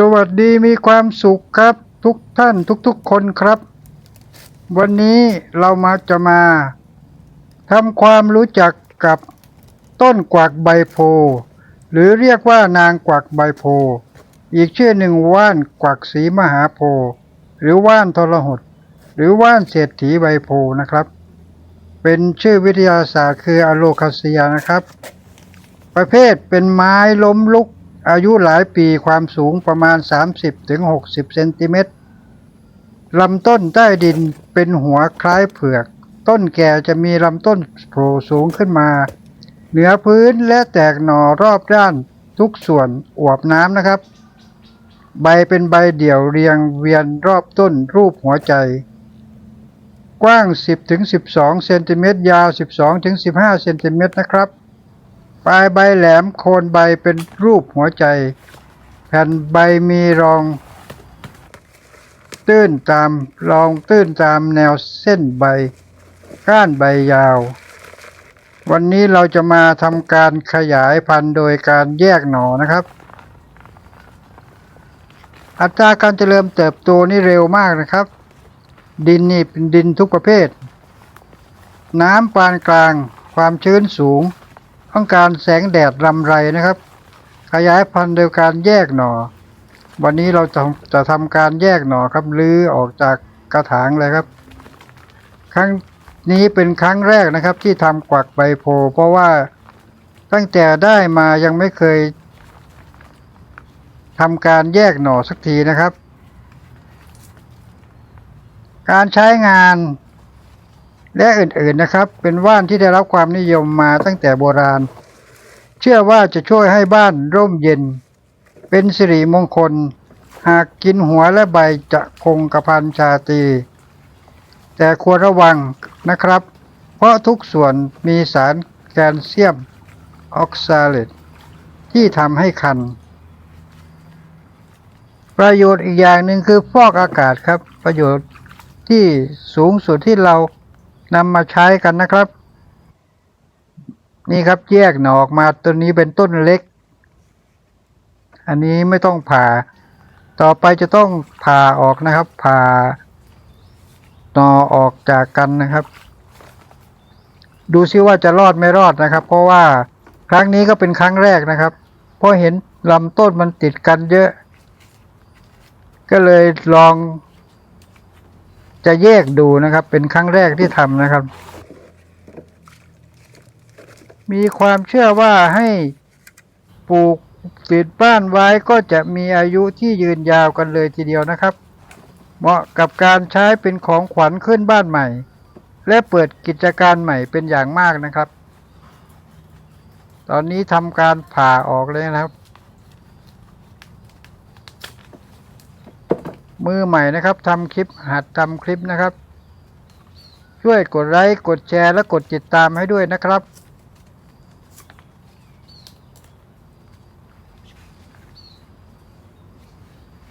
สวัสดีมีความสุขครับ ทุกท่านทุกๆคนครับ วันนี้เรามาจะมาทำความรู้จักกับต้นกวักใบโพ หรือเรียกว่านางกวักใบโพ อีกชื่อหนึ่งว่านกวักสีมหาโพ หรือว่านทรหดหรือว่านเศรษฐีใบโพนะครับ เป็นชื่อวิทยาศาสตร์คืออะโลคาเซียนะครับ ประเภทเป็นไม้ล้มลุก อายุหลายปีความสูงประมาณ 30-60 เซนติเมตรลำต้นใต้ดินเป็นหัวคล้ายเผือก ต้นแก่จะมีลำต้นโผล่สูงขึ้นมา เหนือพื้นและแตกหน่อรอบด้านทุกส่วนอวบน้ำนะครับ ใบเป็นใบเดี่ยวเรียงเวียนรอบต้นรูปหัวใจ กว้าง 10-12 เซนติเมตรยาว 12-15 เซนติเมตรนะครับ ปลายใบแหลมโคนใบเป็นรูปหัวใจ แผ่นใบมีรอง ตื้นตามรองตื้นตามแนวเส้นใบ ก้านใบยาว วันนี้เราจะมาทำการขยายพันธุ์โดยการแยกหน่อนะครับ อัตราการเจริญเติบโตนี่เร็วมากนะครับ ดินนี่เป็นดินทุกประเภท น้ำปานกลางความชื้นสูง ต้องการแสงแดดรำไรนะครับ ขยายพันธุ์โดยการแยกหน่อ วันนี้เราจะจะทำการแยกหน่อครับลื้อออกจากกระถางเลยครับ ครั้งนี้เป็นครั้งแรกนะครับ ที่ทำกวักใบโพเพราะว่าตั้งแต่ได้มายังไม่เคยทำการแยกหน่อสักทีนะครับ การใช้งาน และอื่นๆนะครับ เป็นว่านที่ได้รับความนิยมมาตั้งแต่โบราณ เชื่อว่าจะช่วยให้บ้านร่มเย็น เป็นสิริมงคล หากกินหัวและใบจะคงกระพันชาตี แต่ควรระวังนะครับ เพราะทุกส่วนมีสารแคลเซียมออกซาเลตที่ทำให้คัน ประโยชน์อีกอย่างหนึ่งคือฟอกอากาศครับ ประโยชน์ที่สูงสุดที่เรา นำมาใช้กันนะครับ นี่ครับแยกหน่อออกมาตัวนี้เป็นต้นเล็ก อันนี้ไม่ต้องผ่า ต่อไปจะต้องผ่าออกนะครับผ่าหน่อออกจากกันนะครับ ดูซิว่าจะรอดไม่รอดนะครับ เพราะว่าครั้งนี้ก็เป็นครั้งแรกนะครับ เพราะเห็นลำต้นมันติดกันเยอะ ก็เลยลอง จะแยกดูนะครับ เป็นครั้งแรกที่ทำนะครับ มีความเชื่อว่าให้ปลูกติดบ้านไว้ก็จะมีอายุที่ยืนยาวกันเลยทีเดียวนะครับ เหมาะกับการใช้เป็นของขวัญขึ้นบ้านใหม่ และเปิดกิจการใหม่เป็นอย่างมากนะครับ ตอนนี้ทำการผ่าออกเลยนะครับ มือใหม่นะครับทำคลิปหัดทำคลิปนะครับ ช่วยกดไลค์กดแชร์และกดติดตามให้ด้วยนะครับ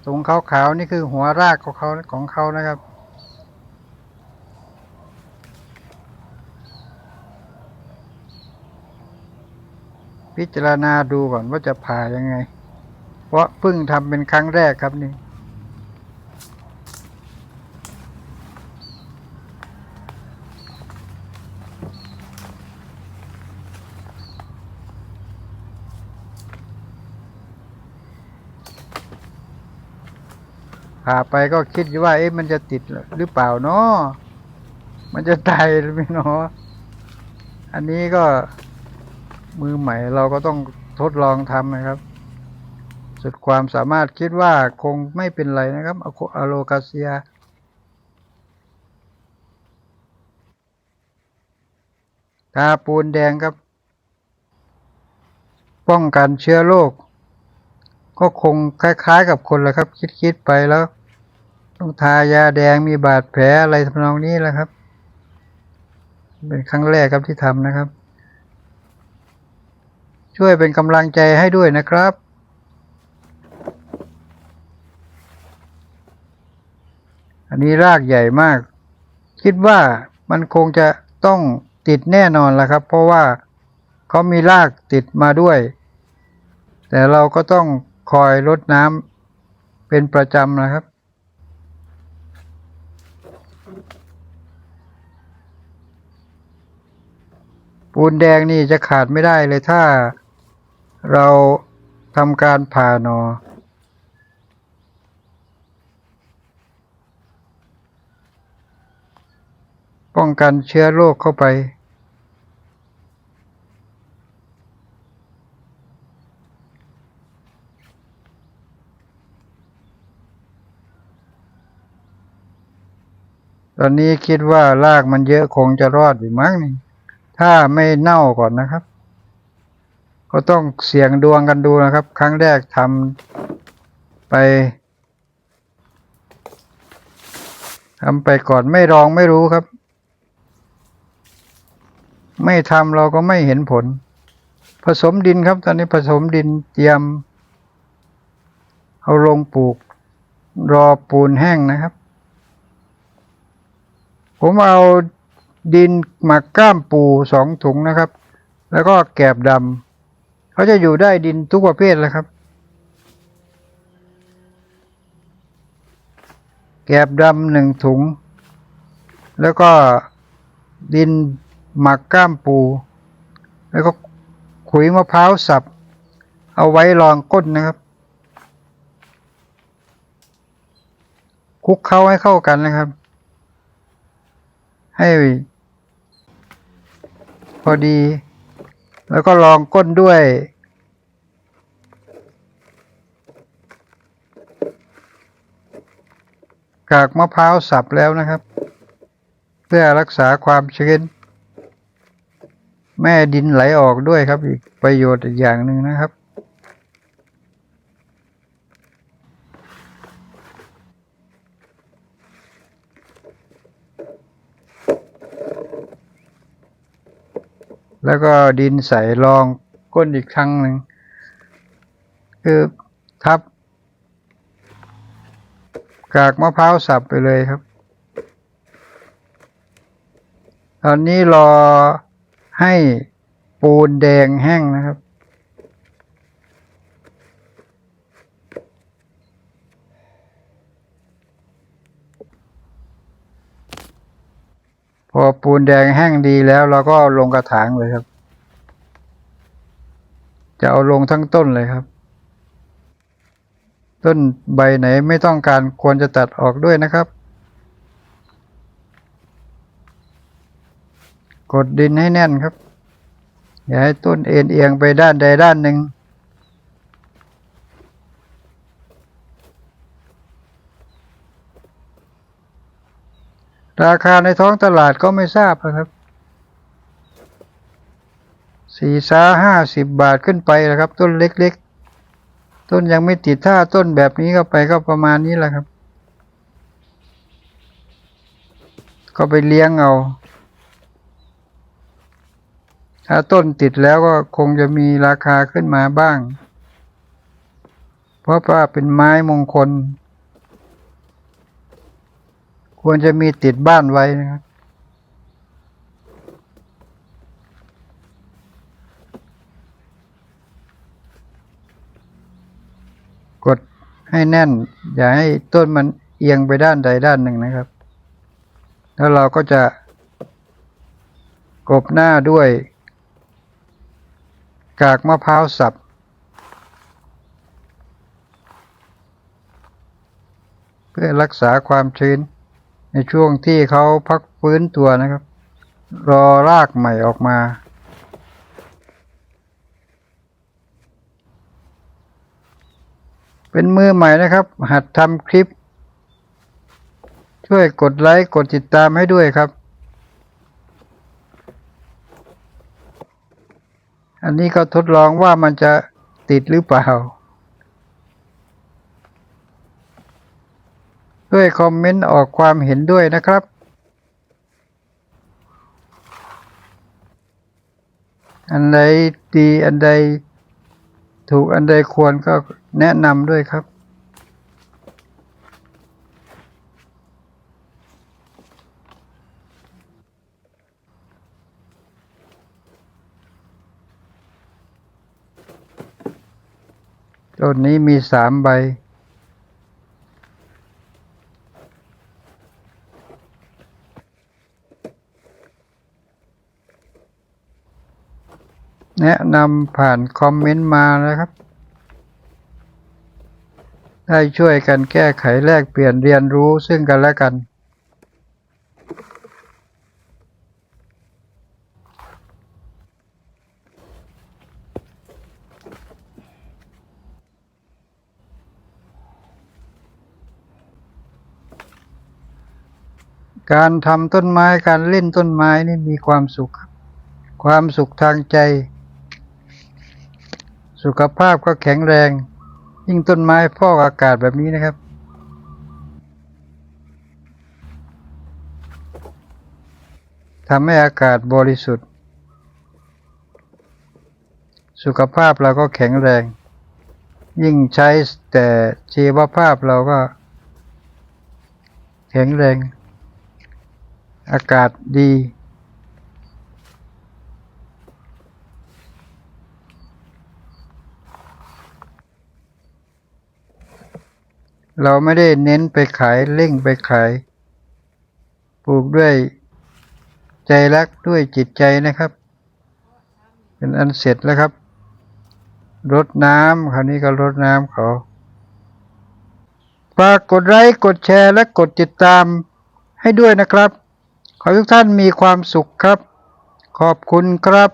ตรงขาวๆนี่คือหัวรากของเขาของเขานะครับพิจารณาดูก่อนว่าจะผ่ายังไง เพราะเพิ่งทำเป็นครั้งแรกครับนี่ ผ่าไปก็คิดว่าเอ๊ะมันจะติดหรือเปล่าเนาะมันจะตายหรือไม่เนาะอันนี้ก็มือใหม่เราก็ต้องทดลองทำนะครับ สุดความสามารถคิดว่าคงไม่เป็นไรนะครับอะโคอะโลกาเซียทาปูนแดงครับ ป้องกันเชื้อโรคก็คงคล้ายๆกับคนแหละครับ คิดๆไปแล้ว ต้องทายาแดงมีบาดแผลอะไรทำนองนี้แหละครับ เป็นครั้งแรกครับที่ทำนะครับ ช่วยเป็นกำลังใจให้ด้วยนะครับอันนี้รากใหญ่มาก คิดว่ามันคงจะต้องติดแน่นอนละครับ เพราะว่าเขามีรากติดมาด้วย แต่เราก็ต้องคอยรดน้ำเป็นประจำนะครับ ปูนแดงนี่จะขาดไม่ได้เลยถ้าเราทำการผ่าหนอ ป้องกันเชื้อโรคเข้าไป ตอนนี้คิดว่ารากมันเยอะคงจะรอดอยู่มั้งนี่ ถ้าไม่เน่าก่อนนะครับ ก็ต้องเสี่ยงดวงกันดูนะครับ ครั้งแรกทำไปทำไปก่อนไม่ลองไม่รู้ครับ ไม่ทำเราก็ไม่เห็นผล ผสมดินครับ ตอนนี้ผสมดินเตรียม เอาลงปลูก รอปูนแห้งนะครับ ผมเอา ดินหมักก้ามปูสองถุงนะครับ แล้วก็แกบดำเขาจะอยู่ได้ดินทุกประเภทเลยครับ แกบดำหนึ่งถุง แล้วก็ดินหมักก้ามปู แล้วก็ขุยมะพร้าวสับ เอาไว้รองก้นนะครับคลุกเข้าให้เข้ากันนะครับ ให้ พอดี แล้วก็รองก้นด้วย กากมะพร้าวสับแล้วนะครับ เพื่อรักษาความชื้น แม่ดินไหลออกด้วยครับอีกประโยชน์อีกอย่างหนึ่งนะครับ แล้วก็ดินใส่รองก้นอีกครั้งหนึ่งคือทับ กากมะพร้าวสับไปเลยครับ ตอนนี้รอให้ปูนแดงแห้งนะครับ พอปูนแดงแห้งดีแล้วเราก็ลงกระถางเลยครับ จะเอาลงทั้งต้นเลยครับ ต้นใบไหนไม่ต้องการควรจะตัดออกด้วยนะครับ กดดินให้แน่นครับอย่าให้ต้นเอ็นเอียงไปด้านใดด้านหนึ่ง ราคาในท้องตลาดก็ไม่ทราบนะครับสี่สาห้าสิบบาทขึ้นไปนะครับ ต้นเล็กๆ ต้นยังไม่ติดถ้าต้นแบบนี้เข้าไปก็ประมาณนี้แหละครับ ก็ไปเลี้ยงเอา ถ้าต้นติดแล้วก็คงจะมีราคาขึ้นมาบ้าง เพราะว่าเป็นไม้มงคล ควรจะมีติดบ้านไว้นะครับ กดให้แน่น อย่าให้ต้นมันเอียงไปด้านใดด้านหนึ่งนะครับ แล้วเราก็จะกบหน้าด้วย กากมะพร้าวสับเพื่อรักษาความชื้น ในช่วงที่เขาพักฟื้นตัวนะครับ รอรากใหม่ออกมา เป็นมือใหม่นะครับ หัดทำคลิป ช่วยกดไลค์กดติดตามให้ด้วยครับ อันนี้ก็ทดลองว่ามันจะติดหรือเปล่า ช่วยคอมเมนต์ออกความเห็นด้วยนะครับ อันใดดีอันใดถูกอันใดควรก็แนะนำด้วยครับต้นนี้มีสามใบ แนะนำผ่านคอมเมนต์มานะครับ ได้ช่วยกันแก้ไขแลกเปลี่ยนเรียนรู้ซึ่งกันและกัน การทำต้นไม้การเล่นต้นไม้นี่มีความสุขครับความสุขทางใจ สุขภาพก็แข็งแรง ยิ่งต้นไม้ฟอกอากาศแบบนี้นะครับ ทำให้อากาศบริสุทธิ์ สุขภาพเราก็แข็งแรง ยิ่งใช้แต่ชีวภาพเราก็ แข็งแรง อากาศดี เราไม่ได้เน้นไปขายเร่งไปขาย ปลูกด้วยใจรักด้วยจิตใจนะครับ เป็นอันเสร็จแล้วครับรดน้ำคราวนี้ก็รดน้ำเขาฝากกดไลค์กดแชร์และกดติดตามให้ด้วยนะครับ ขอทุกท่านมีความสุขครับ ขอบคุณครับ